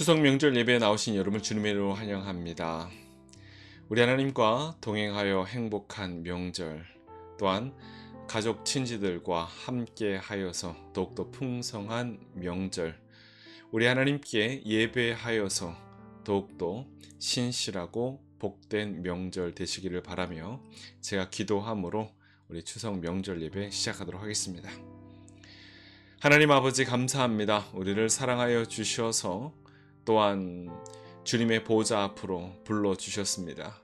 추석 명절 예배에 나오신 여러분 주님의 이름으로 환영합니다. 우리 하나님과 동행하여 행복한 명절 또한 가족 친지들과 함께 하여서 더욱더 풍성한 명절 우리 하나님께 예배하여서 더욱더 신실하고 복된 명절 되시기를 바라며 제가 기도함으로 우리 추석 명절 예배 시작하도록 하겠습니다. 하나님 아버지 감사합니다. 우리를 사랑하여 주셔서 또한 주님의 보좌 앞으로 불러 주셨습니다.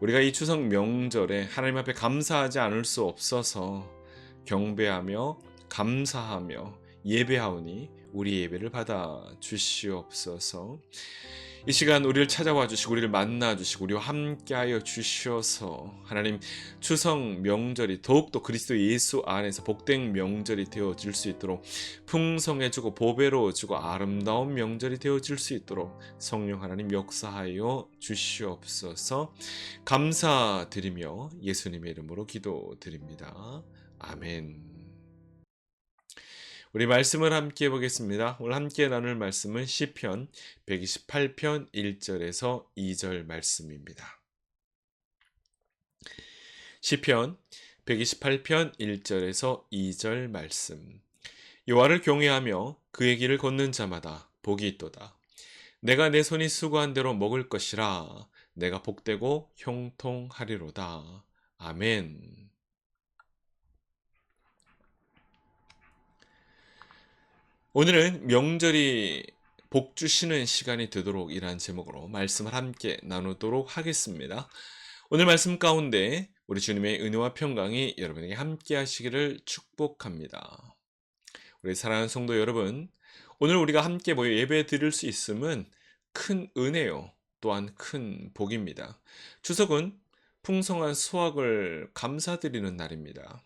우리가 이 추석 명절에 하나님 앞에 감사하지 않을 수 없어서 경배하며 감사하며 예배하오니 우리 예배를 받아 주시옵소서. 이 시간 우리를 찾아와 주시고 우리를 만나 주시고 우리와 함께하여 주셔서 하나님 추석 명절이 더욱더 그리스도 예수 안에서 복된 명절이 되어질 수 있도록 풍성해지고 보배로워지고 아름다운 명절이 되어질 수 있도록 성령 하나님 역사하여 주시옵소서 감사드리며 예수님의 이름으로 기도드립니다. 아멘. 우리 말씀을 함께 보겠습니다. 오늘 함께 나눌 말씀은 시편 128편 1절에서 2절 말씀입니다. 시편 128편 1절에서 2절 말씀. 여호와를 경외하며 그의 길을 걷는 자마다 복이 있도다. 내가 내 손이 수고한 대로 먹을 것이라 내가 복되고 형통하리로다. 아멘. 오늘은 명절이 복 주시는 시간이 되도록 이란 제목으로 말씀을 함께 나누도록 하겠습니다. 오늘 말씀 가운데 우리 주님의 은혜와 평강이 여러분에게 함께 하시기를 축복합니다. 우리 사랑하는 성도 여러분, 오늘 우리가 함께 모여 예배 드릴 수 있음은 큰 은혜요. 또한 큰 복입니다. 추석은 풍성한 수확을 감사드리는 날입니다.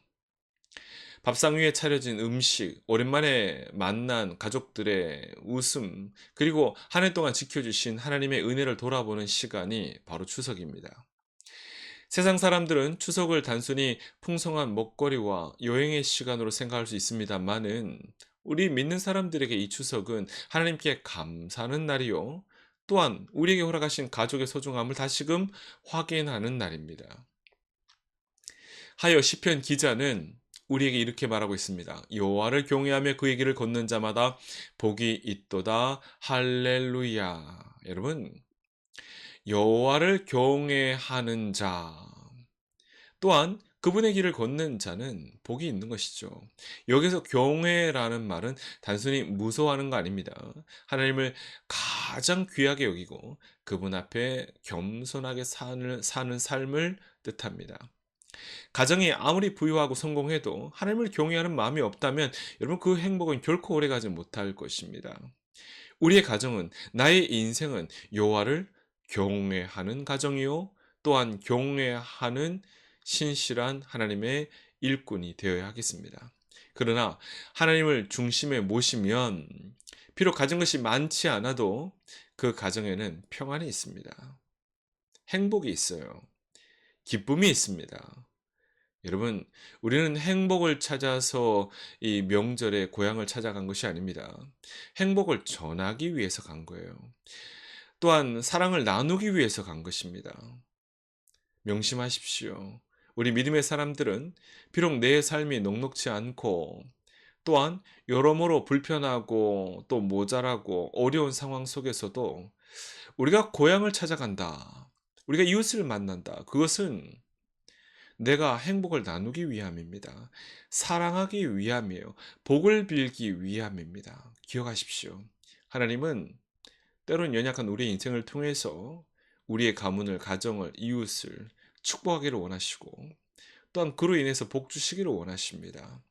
밥상 위에 차려진 음식, 오랜만에 만난 가족들의 웃음, 그리고 한 해 동안 지켜주신 하나님의 은혜를 돌아보는 시간이 바로 추석입니다. 세상 사람들은 추석을 단순히 풍성한 먹거리와 여행의 시간으로 생각할 수 있습니다만은 우리 믿는 사람들에게 이 추석은 하나님께 감사하는 날이요. 또한 우리에게 허락하신 가족의 소중함을 다시금 확인하는 날입니다. 하여 시편 기자는 우리에게 이렇게 말하고 있습니다. 여호와를 경외하며 그의 길을 걷는 자마다 복이 있도다. 할렐루야. 여러분, 여호와를 경외하는 자 또한 그분의 길을 걷는 자는 복이 있는 것이죠. 여기서 경외라는 말은 단순히 무서워하는 거 아닙니다. 하나님을 가장 귀하게 여기고 그분 앞에 겸손하게 사는, 사는 삶을 뜻합니다. 가정이 아무리 부유하고 성공해도 하나님을 경외하는 마음이 없다면 여러분 그 행복은 결코 오래가지 못할 것입니다. 우리의 가정은 나의 인생은 여호와를 경외하는 가정이요 또한 경외하는 신실한 하나님의 일꾼이 되어야 하겠습니다. 그러나 하나님을 중심에 모시면 비록 가진 것이 많지 않아도 그 가정에는 평안이 있습니다. 행복이 있어요. 기쁨이 있습니다. 여러분, 우리는 행복을 찾아서 이 명절에 고향을 찾아간 것이 아닙니다. 행복을 전하기 위해서 간 거예요. 또한 사랑을 나누기 위해서 간 것입니다. 명심하십시오. 우리 믿음의 사람들은 비록 내 삶이 녹록지 않고 또한 여러모로 불편하고 또 모자라고 어려운 상황 속에서도 우리가 고향을 찾아간다. 우리가 이웃을 만난다. 그것은 내가 행복을 나누기 위함입니다. 사랑하기 위함이에요. 복을 빌기 위함입니다. 기억하십시오. 하나님은 때론 연약한 우리의 인생을 통해서 우리의 가문을, 가정을, 이웃을 축복하기를 원하시고 또한 그로 인해서 복 주시기를 원하십니다.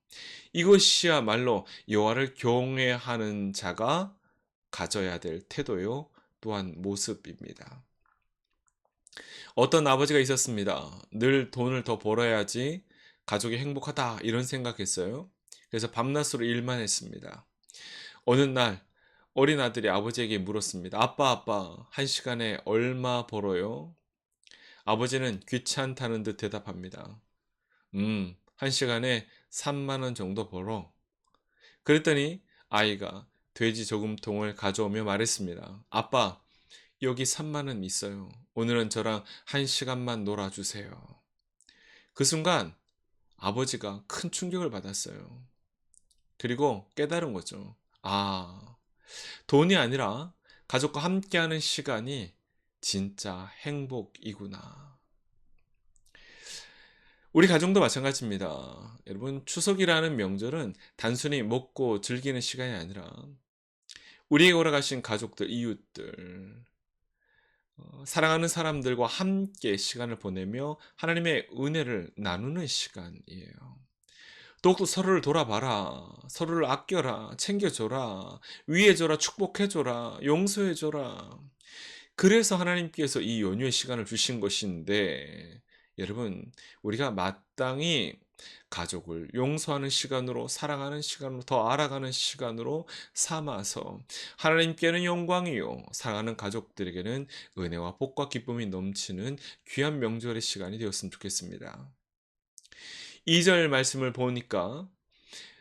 이것이야말로 여호와를 경외하는 자가 가져야 될 태도요 또한 모습입니다. 어떤 아버지가 있었습니다. 늘 돈을 더 벌어야지 가족이 행복하다 이런 생각했어요. 그래서 밤낮으로 일만 했습니다. 어느 날 어린 아들이 아버지에게 물었습니다. 아빠 아빠 한 시간에 얼마 벌어요? 아버지는 귀찮다는 듯 대답합니다. 음, 한 시간에 3만 원 정도 벌어. 그랬더니 아이가 돼지 저금통을 가져오며 말했습니다. 아빠, 여기 3만 원 있어요. 오늘은 저랑 한 시간만 놀아주세요. 그 순간 아버지가 큰 충격을 받았어요. 그리고 깨달은 거죠. 아, 돈이 아니라 가족과 함께하는 시간이 진짜 행복이구나. 우리 가정도 마찬가지입니다. 여러분, 추석이라는 명절은 단순히 먹고 즐기는 시간이 아니라 우리에게 오라가신 가족들, 이웃들, 어, 사랑하는 사람들과 함께 시간을 보내며 하나님의 은혜를 나누는 시간이에요. 더욱더 서로를 돌아봐라. 서로를 아껴라. 챙겨줘라. 위해줘라. 축복해줘라. 용서해줘라. 그래서 하나님께서 이 연휴의 시간을 주신 것인데, 여러분, 우리가 마땅히 가족을 용서하는 시간으로, 사랑하는 시간으로, 더 알아가는 시간으로 삼아서 하나님께는 영광이요. 사랑하는 가족들에게는 은혜와 복과 기쁨이 넘치는 귀한 명절의 시간이 되었으면 좋겠습니다. 2절 말씀을 보니까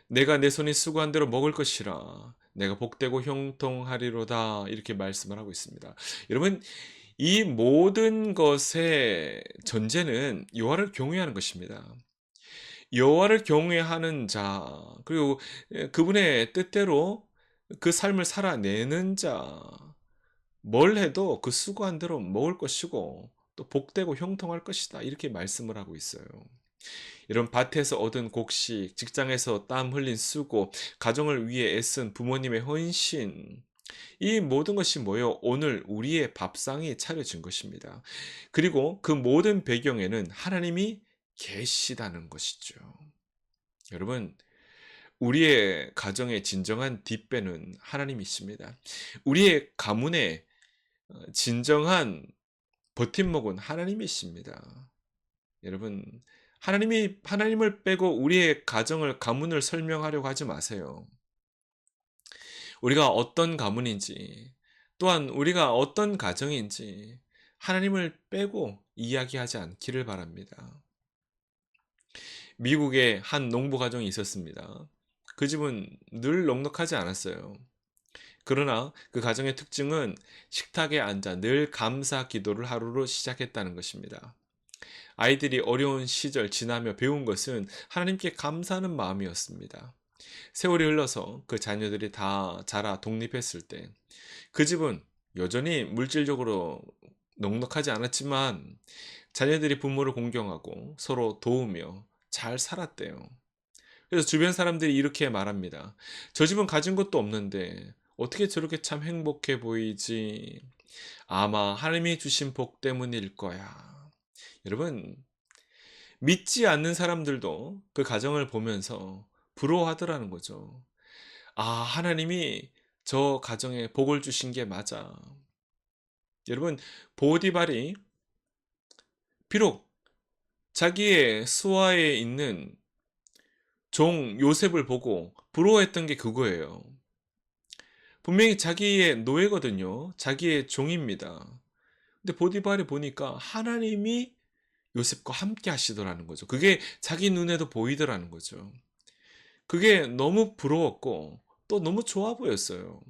내가 내 손이 수고한 대로 먹을 것이라 내가 복되고 형통하리로다 이렇게 말씀을 하고 있습니다. 여러분 이 모든 것의 전제는 여호와를 경외하는 것입니다. 여호와를 경외하는 자 그리고 그분의 뜻대로 그 삶을 살아내는 자 뭘 해도 그 수고한 대로 먹을 것이고 또 복되고 형통할 것이다 이렇게 말씀을 하고 있어요. 이런 밭에서 얻은 곡식, 직장에서 땀 흘린 수고, 가정을 위해 애쓴 부모님의 헌신, 이 모든 것이 모여 오늘 우리의 밥상이 차려진 것입니다. 그리고 그 모든 배경에는 하나님이 계시다는 것이죠. 여러분, 우리의 가정의 진정한 뒷배는 하나님이십니다. 우리의 가문의 어, 진정한 버팀목은 하나님이십니다. 여러분, 하나님이 하나님을 빼고 우리의 가정을 가문을 설명하려고 하지 마세요. 우리가 어떤 가문인지 또한 우리가 어떤 가정인지 하나님을 빼고 이야기하지 않기를 바랍니다. 미국에 한 농부 가정이 있었습니다. 그 집은 늘 넉넉하지 않았어요. 그러나 그 가정의 특징은 식탁에 앉아 늘 감사 기도를 하루로 시작했다는 것입니다. 아이들이 어려운 시절 지나며 배운 것은 하나님께 감사하는 마음이었습니다. 세월이 흘러서 그 자녀들이 다 자라 독립했을 때 그 집은 여전히 물질적으로 넉넉하지 않았지만 자녀들이 부모를 공경하고 서로 도우며 잘 살았대요. 그래서 주변 사람들이 이렇게 말합니다. 저 집은 가진 것도 없는데 어떻게 저렇게 참 행복해 보이지? 아마 하나님이 주신 복 때문일 거야. 여러분, 믿지 않는 사람들도 그 가정을 보면서 부러워하더라는 거죠. 아, 하나님이 저 가정에 복을 주신 게 맞아. 여러분, 보디발이 비록 자기의 수하에 있는 종 요셉을 보고 부러워했던 게 그거예요. 분명히 자기의 노예거든요. 자기의 종입니다. 근데 보디발이 보니까 하나님이 요셉과 함께 하시더라는 거죠. 그게 자기 눈에도 보이더라는 거죠. 그게 너무 부러웠고 또 너무 좋아 보였어요.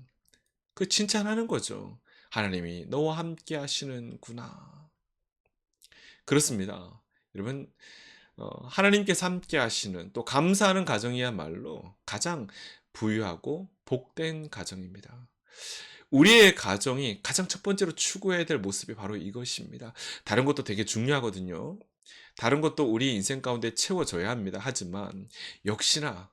그 칭찬하는 거죠. 하나님이 너와 함께 하시는구나. 그렇습니다. 여러분, 어, 하나님께서 함께 하시는 또 감사하는 가정이야말로 가장 부유하고 복된 가정입니다. 우리의 가정이 가장 첫 번째로 추구해야 될 모습이 바로 이것입니다. 다른 것도 되게 중요하거든요. 다른 것도 우리 인생 가운데 채워져야 합니다. 하지만 역시나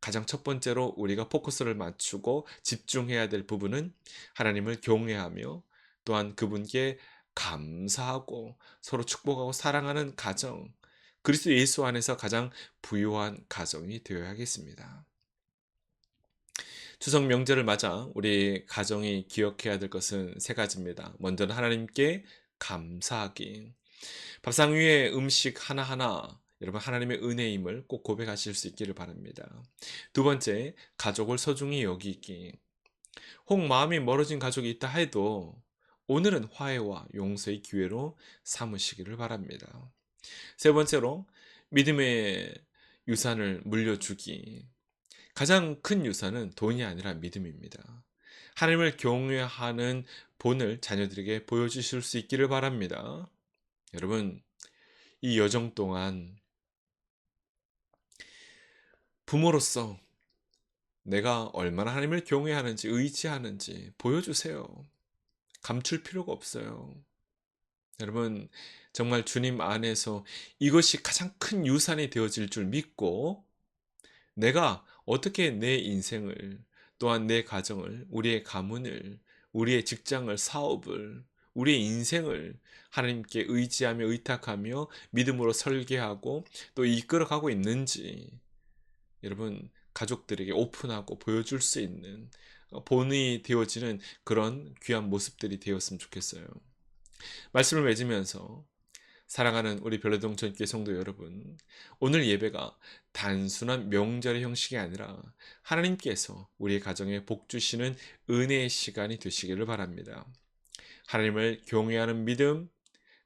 가장 첫 번째로 우리가 포커스를 맞추고 집중해야 될 부분은 하나님을 경외하며 또한 그분께 감사하고 서로 축복하고 사랑하는 가정, 그리스도 예수 안에서 가장 부유한 가정이 되어야겠습니다. 추석 명절을 맞아 우리 가정이 기억해야 될 것은 세 가지입니다. 먼저는 하나님께 감사하기. 밥상 위에 음식 하나하나 여러분 하나님의 은혜임을 꼭 고백하실 수 있기를 바랍니다. 두 번째, 가족을 소중히 여기기. 혹 마음이 멀어진 가족이 있다 해도 오늘은 화해와 용서의 기회로 삼으시기를 바랍니다. 세 번째로 믿음의 유산을 물려주기. 가장 큰 유산은 돈이 아니라 믿음입니다. 하나님을 경외하는 본을 자녀들에게 보여주실 수 있기를 바랍니다. 여러분, 이 여정 동안 부모로서 내가 얼마나 하나님을 경외하는지 의지하는지 보여주세요. 감출 필요가 없어요. 여러분, 정말 주님 안에서 이것이 가장 큰 유산이 되어질 줄 믿고 내가 어떻게 내 인생을 또한 내 가정을 우리의 가문을 우리의 직장을 사업을 우리의 인생을 하나님께 의지하며 의탁하며 믿음으로 설계하고 또 이끌어가고 있는지 여러분 가족들에게 오픈하고 보여줄 수 있는 어, 본이 되어지는 그런 귀한 모습들이 되었으면 좋겠어요. 말씀을 맺으면서 사랑하는 우리 별내동 전교회 성도 여러분, 오늘 예배가 단순한 명절의 형식이 아니라 하나님께서 우리의 가정에 복 주시는 은혜의 시간이 되시기를 바랍니다. 하나님을 경외하는 믿음,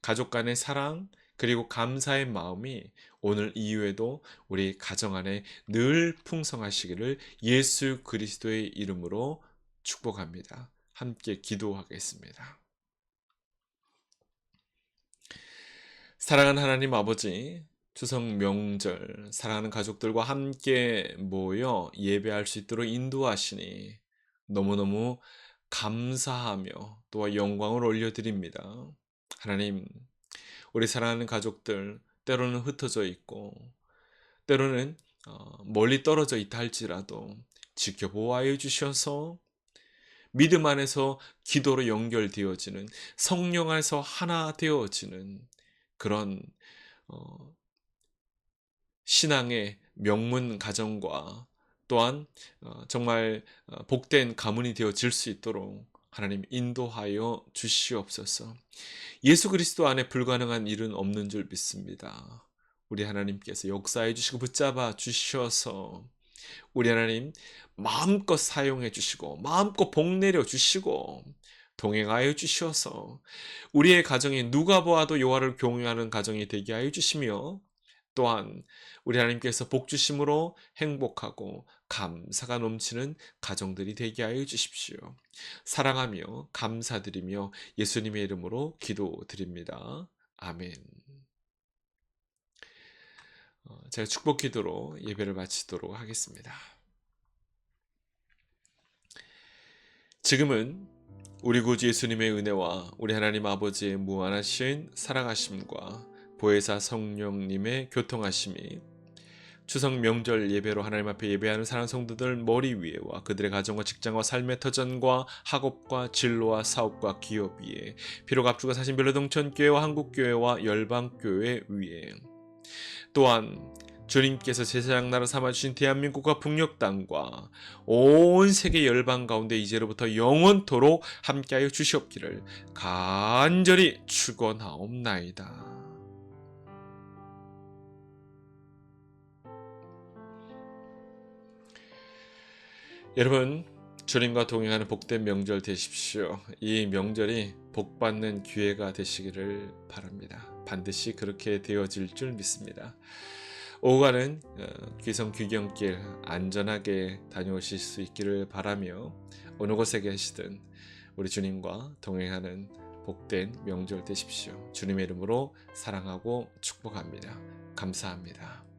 가족 간의 사랑, 그리고 감사의 마음이 오늘 이후에도 우리 가정 안에 늘 풍성하시기를 예수 그리스도의 이름으로 축복합니다. 함께 기도하겠습니다. 사랑하는 하나님 아버지, 추석 명절 사랑하는 가족들과 함께 모여 예배할 수 있도록 인도하시니 너무너무 감사하며 또한 영광을 올려드립니다. 하나님, 우리 사랑하는 가족들 때로는 흩어져 있고 때로는 어, 멀리 떨어져 있다 할지라도 지켜보아해 주셔서 믿음 안에서 기도로 연결되어지는 성령 안에서 하나 되어지는 그런 어, 신앙의 명문 가정과 또한 어, 정말 어, 복된 가문이 되어질 수 있도록 하나님 인도하여 주시옵소서. 예수 그리스도 안에 불가능한 일은 없는 줄 믿습니다. 우리 하나님께서 역사해 주시고 붙잡아 주셔서 우리 하나님 마음껏 사용해 주시고 마음껏 복 내려 주시고 동행하여 주셔서 우리의 가정이 누가 보아도 여호와를 경외하는 가정이 되게 하여 주시며 또한 우리 하나님께서 복 주심으로 행복하고 감사가 넘치는 가정들이 되게 하여 주십시오. 사랑하며 감사드리며 예수님의 이름으로 기도드립니다. 아멘. 어, 제가 축복 기도로 예배를 마치도록 하겠습니다. 지금은 우리 구주 예수님의 은혜와 우리 하나님 아버지의 무한하신 사랑하심과 보혜사 성령님의 교통하심이 추석 명절 예배로 하나님 앞에 예배하는 사랑 성도들 머리 위에와 그들의 가정과 직장과 삶의 터전과 학업과 진로와 사업과 기업 위에 비록 앞주가 사신 별로 동천교회와 한국교회와 열방교회 위에 또한 주님께서 제사장 나라 삼아주신 대한민국과 북녘 땅과 온 세계 열방 가운데 이제로부터 영원토록 함께하여 주시옵기를 간절히 축원하옵나이다. 여러분 주님과 동행하는 복된 명절 되십시오. 이 명절이 복받는 기회가 되시기를 바랍니다. 반드시 그렇게 되어질 줄 믿습니다. 오가는 어, 귀성 귀경길 안전하게 다녀오실 수 있기를 바라며 어느 곳에 계시든 우리 주님과 동행하는 복된 명절 되십시오. 주님의 이름으로 사랑하고 축복합니다. 감사합니다.